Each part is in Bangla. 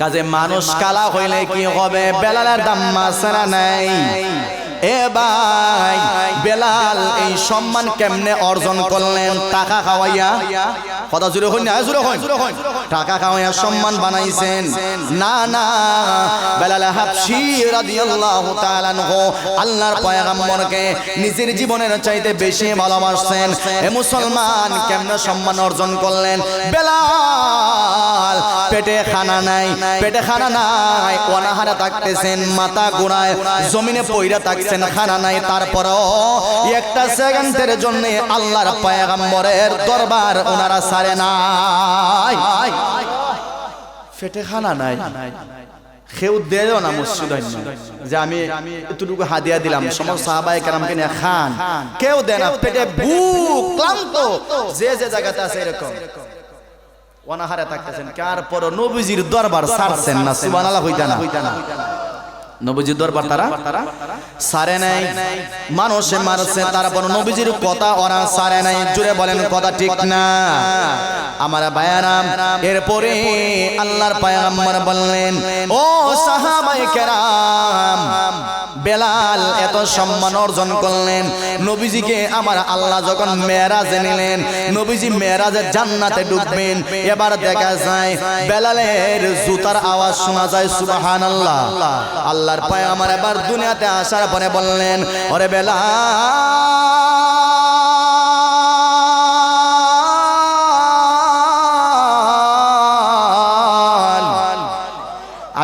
কাজে মানুষ কালা হইলে কি হবে? বেলালের দাম মাসারা নাই। এ ভাই, বেলাল, এই সম্মান কেমনে অর্জন করলেন? টাকা খাওয়াইয়া? কথা জুড়ে হইন জুড়ে হইন টাকা খাওয়াইয়া সম্মান বানাইছেন। না না। বেলাল হাবশি রাদিয়াল্লাহু তাআলা আল্লাহর পয়গম্বরকে নিজের জীবনের চাইতে বেশি ভালোবাসছেন। এ মুসলমান কেমনে সম্মান অর্জন করলেন? বেলাল, পেটে খানা নাই, পেটে খানা নাই, অনাহারে থাকতেছেন, মাথা গোড়ায় জমিনে পইরা থাকছেন খানা নাই তারপরও একটা সেকেন্ডের জন্য আল্লাহর পয়গম্বরের দরবার ওনারা সারে নাই। পেটে খানা নাই। দিলাম কেউ না যে যে জায়গাতে আছে কার পর দরবার ছাড়ছেন না, সুবহানাল্লাহ হইতা না হইতা না। নবীজির দরবার তারা সারে নাই। মানুষে মারছে তারপর নবীজির কথা ওরা সারে নাই। জুড়ে বলেন, কথা ঠিক না। আমার বায়ারাম, এরপরে আল্লাহর পায়গাম্বর বললেন, ও সাহাবাই কেরাম বেলাল এত সম্মান অর্জন করলেন। নবীজিকে আমার আল্লাহ যখন মেয়েরাজে নিলেন, নবীজি মেয়েরাজের জান্নাতে ডুববেন এবার দেখা যায়, বেলালের জুতার আওয়াজ শোনা যায় সুবাহান আল্লাহ আল্লাহর পায়ে আমার এবার দুনিয়াতে আসার পরে বললেন, ওরে বেলা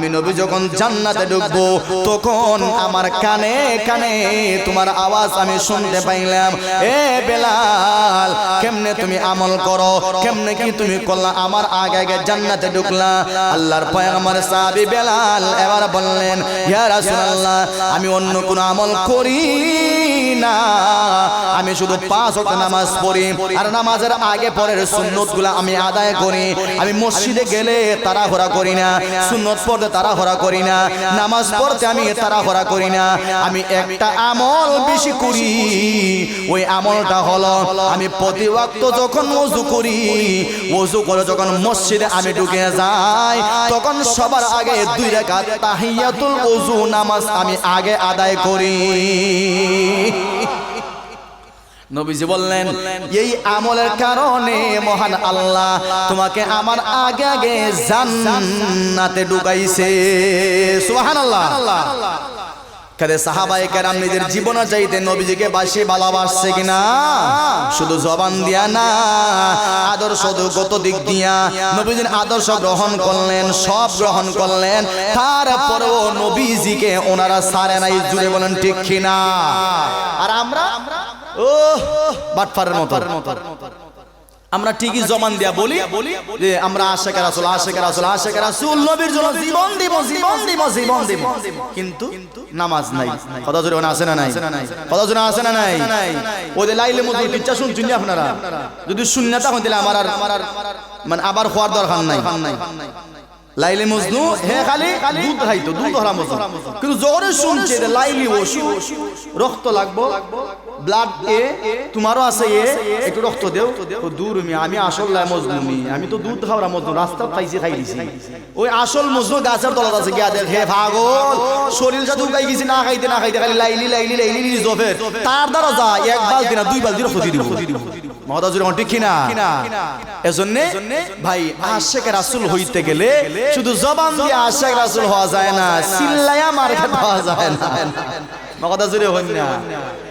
আমি নবী যখন জান্নাতে ঢুকবো, তখন আমার কানে কানে তোমার আওয়াজ আমি শুনতে পাইলাম। এ বেলাল, কেমনে তুমি আমল করো? কেমনে কি তুমি করলা? আমার আগে আগে জান্নাতে ঢুকলা। আল্লাহর পয়গম্বর সাহাবী বেলাল এবার বললেন, ইয়া রাসূলুল্লাহ, আমি অন্য কোনো আমল করি না। আমি শুধু পাঁচ ওয়াক্ত নামাজ পড়ি। আর নামাজের আগে পরের সুন্নতগুলো আমি আদায় করি। আমি মসজিদে গেলে তাড়াহুড়া করি না। সুন্নত পড়তে তাড়াহুড়া করি না। নামাজ পড়তে আমি তাড়াহুড়া করি না। আমি একটা আমল বেশি করি। ওই আমলটা হলো, আমি প্রতি ওয়াক্ত যখন ওযু করি, ওযু করে যখন মসজিদে আমি ঢুকে যাই, তখন সবার আগে দুই রাকাত তাহিয়াতুল ওযু নামাজ আমি আগে আদায় করি। নবীজি বললেন এই আমলের কারণে মহান আল্লাহ তোমাকে আমার আগে আগে জান্নাতে ঢুকাইছে। সুবহানাল্লাহ। কাদের সাহাবায়ে কেরাম নিজের জীবনে চাইতে নবীজিকে বাসি ভালোবাসছে কিনা? শুধু জবান দিয়া না আদর্শ কত দিক দিয়া নবীজির আদর্শ গ্রহণ করলেন সব গ্রহণ করলেন। তারপরেও নবীজিকে ওনারা সারে নাই জুড়ে বলেন ঠিক কিনা? আর আমরা? ও বাটফারের মতো। আমরা ঠিকই জমান দিয়া বলি যে আমরা আশেকের আসল আশেকের আসল আশেকের আসল নবীর জন্য জীবন দিব জীবন দিব জীবন দিব। কিন্তু নামাজ নাই। কথা জোরে আছে না নাই? কথা জোরে আছে না নাই? ওদের লাইলে মতো কিচ্ছা শুনছেন আপনারা? যদি শূন্যতা হইতে আমার আর মানে আবার হওয়ার দরকার নাই। লাইলে মজনু হে খালি দুধ খাইতো দুধ ধরা মজনু। কিন্তু জোরে শুনছে লাইলি ওষু রক্ত লাগবো ব্লাড এ তোমারও আছে এ, একটু রক্ত দেও। ও দূর আমি আসল লাই মজনুমি আমি তো দুধ খাওয়া মজনু রাস্তা খাইছি খাই দিছি। ওই আসল মজনু গাছের তলত আছে, গিয়া দেখ, হে ভাগল শরীর সাথে উগাই গেছি, না খাইতে না খাইতে, খালি লাইলি লাইলি লাইলি জফের। তার দ্বারা যা, এক বালতি না, দুই বালতি রক্ত দিব। মহাদাজুর ঠিক এজন্য, ভাই, আশেক রাসুল হইতে গেলে শুধু জবান দিয়ে আশেক রাসুল হওয়া যায় না সিল্লায়া মার খেতে হওয়া যায় না। না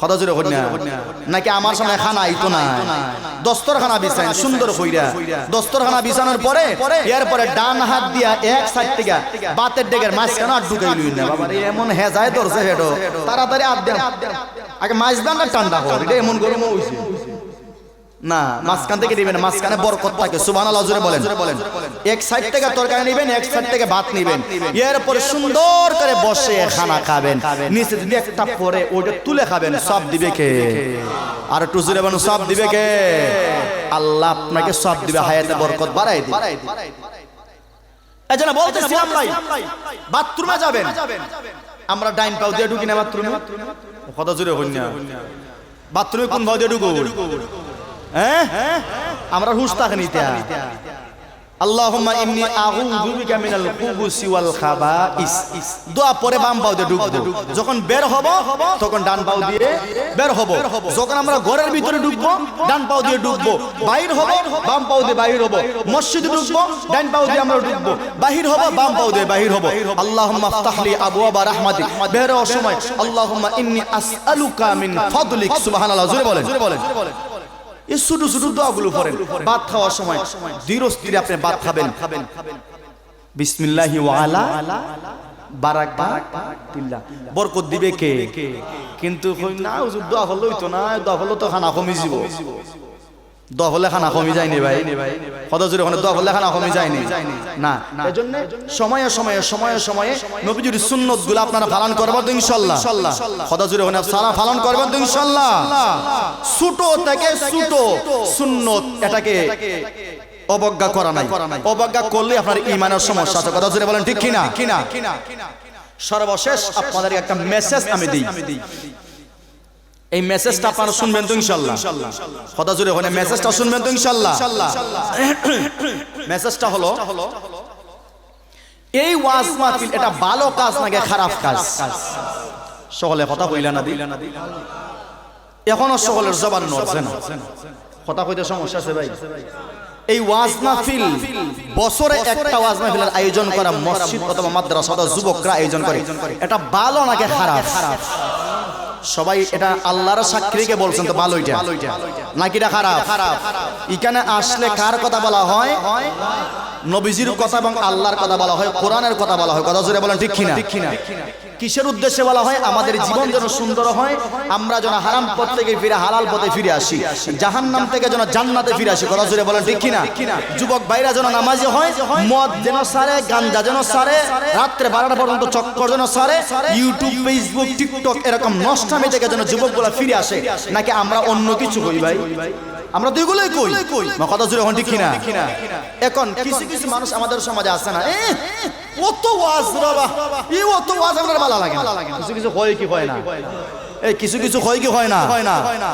হতাশুরে হইন না নাকি আমার সামনে খানা আইতো না দস্তরখানা বিছান সুন্দর কইরা। দস্তরখানা বিছানোর পরে এরপরে ডান হাত দিয়া এক সাইড থেকে বাতের ডেগের মাঝখানে আর ঢুকাই লই না বাবা এমন হেজায় ধরছে হেডো তাড়াতাড়ি আদ দেন। আগে মাছ দান। ঠান্ডা হোক এটা এমন গরম হইছে। না মাঝখান থেকে দিবেন মাঝখানে বরকত থাকে সুবহানাল্লাহ জোরে বলেন। এক সাইড থেকে তরকারি নেবেন এক সাইড থেকে ভাত নেবেন। এরপরে সুন্দর করে বসে খানা খাবেন। নিচে যদি একটা পরে ওটা তুলে খাবেন সব দিবে কে? আর একটু জোরে বলেন সব দিবে কে? আল্লাহ আপনাকে সব দিবে হায়াতে বরকত বাড়াই দিবে। এই জন্য বলতেছিলাম ভাই বাথরুমে যাবেন। আমরা ডাইন পাও দিয়ে ঢুকি না বাথরুমে? কথা জোরে হই না। বাথরুমে কোন ভাও দিয়ে ঢুকো হ্যাঁ? আমরা হুশ থাকে নিতে আল্লাহুম্মা ইন্নী আউযু বিকা মিনাল খুবুসি ওয়াল খাবাইস। দোয়া পরে বাম পাও ঢুকবো যখন বের হব, তখন ডান দিয়ে বের হব। যখন আমরা ঘরের ভিতরে ঢুকবো ডান দিয়ে ঢুকবো বাইর হব, বাম পাও দিয়ে বাইর হব। মসজিদে ঢুকবো ডান পাও দিয়ে আমরা ঢুকবো বাহির হব, বাম পাও দিয়ে বাহির হব। আল্লাহুম্মা আফতাহলি আবওয়াবা বের সময়, আল্লাহুম্মা ইন্নী আসআলুকা মিন ফাদলিক। সুবহানাল্লাহ জোরে বলেন জোরে বলেন। এই ছোট ছোট দোয়াগুলো পড়েন। ভাত খাওয়ার সময়। ধীর স্থিরে আপনি ভাত খাবেন। বিসমিল্লাহি ওয়ালা বারাক বারাক তিল্লা। বরকত দিবে কে? কিন্তু না হুজুর দোয়া হলোই তো না। দোয়া হলো তো খানা কমে যাব দোয়া হলে খানা কমি যায়নি ভাই। কত ওখানে দোয়া হলে খানা কমি যায়নি। না এজন্য সময়ে সময়ে সময়ে সময়ে নবীজির সুন্নতগুলো আপনারা পালন করবেন তো ইনশাল্লাহ ওখানে সারা পালন করবেন তো ইনশাল্লাহ ছোট থেকে ছোট সুন্নত এটাকে অবজ্ঞা করা নাই। অবজ্ঞা করলে আপনার ইমানের সমস্যা আছে। কথা জোরে বলেন ঠিক কিনা? কিনা? সর্বশেষ আপনাদের একটা মেসেজ আমি দিই। এই মেসেজটা আপনারা শুনবেন তো ইনশাল্লাহ। কথা জোরে ওখানে মেসেজটা শুনবেন তো ইনশাল্লাহ। মেসেজটা হলো এই ওয়াজ মাহফিল এটা ভালো কাজ নাকি খারাপ কাজ? সকলে কথা কইলা না দিলা না এখনও সকলের জবান নড়ছে না। কথা কইতে সমস্যা আছে ভাই। এই ওয়াজ মাহফিল বছরে একটা ওয়াজ মাহফিলের আয়োজন করা মসজিদ অথবা মাদ্রাসা অথবা যুবকরা আয়োজন করে। এটা ভালো নাকি খারাপ? খারাপ? সবাই এটা আল্লাহর সাক্ষীকে বলছেন তো ভালো এটা। খারাপ খারাপ? এখানে আসলে কার কথা বলা হয়? নবীজির কথা এবং আল্লাহর কথা বলা হয় কোরআনের কথা বলা হয়। কথা জোরে বলেন ঠিক কিনা? ঠিক কিনা? কিসের উদ্দেশ্যে বলা হয় আমাদের জীবন যেন সুন্দর হয় আমরা যেন হারাম পথ থেকে ফিরে হালাল পথে ফিরে আসি জাহান্নাম থেকে যেন জান্নাতে ফিরে আসি। কথা জোরে বলেন ঠিক কিনা? যুবক ভাইরা যেন নামাজি হয় মদ যেন সারে গাঞ্জা যেন সারে রাত্রে বারোটা পর্যন্ত চক্কর যেন সারে ইউটিউব ফেসবুক টিকটক এরকম নষ্টামি থেকে যেন যুবকগুলা ফিরে আসে নাকি আমরা অন্য কিছু করি ভাই? আমরা তো এগুলোই কই? কথা জুড়ে এখন ঠিক কিনা? এখন কিছু কিছু মানুষ আমাদের সমাজে আছে না? অত ওয়াজ বাবা এই অত ওয়াজ আপনার ভালো লাগে কিছু কিছু হয় কি হয় না? এই কিছু কিছু হয় কি হয় না? হয় না। হয় না।